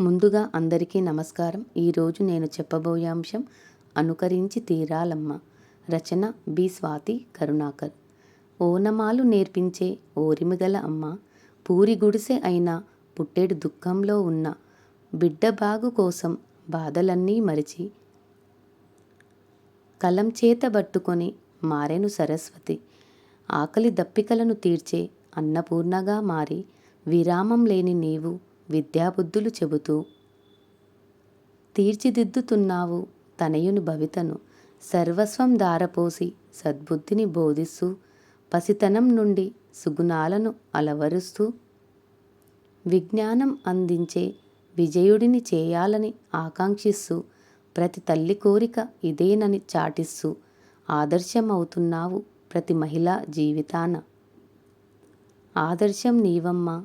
ముందుగా అందరికీ నమస్కారం. ఈరోజు నేను చెప్పబోయే అంశం అనుకరించి తీరాలమ్మ. రచన బి. స్వాతి కరుణాకర్. ఓనమాలు నేర్పించే ఓరిమిగల అమ్మ పూరి గుడిసె అయిన పుట్టెడు దుఃఖంలో ఉన్న బిడ్డ బాగు కోసం బాధలన్నీ మరిచి కలం చేత పట్టుకొని మారెను సరస్వతి. ఆకలి దప్పికలను తీర్చే అన్నపూర్ణగా మారి విరామం లేని నీవు విద్యాబుద్ధులు చెబుతూ తీర్చిదిద్దుతున్నావు తనయుని భవితను. సర్వస్వం దారపోసి సద్బుద్ధిని బోధిస్తూ పసితనం నుండి సుగుణాలను అలవరుస్తూ విజ్ఞానం అందించే విజయుడిని చేయాలని ఆకాంక్షిస్తూ ప్రతి తల్లి కోరిక ఇదేనని చాటిస్తూ ఆదర్శమవుతున్నావు ప్రతి మహిళా జీవితాన. ఆదర్శం నీవమ్మ.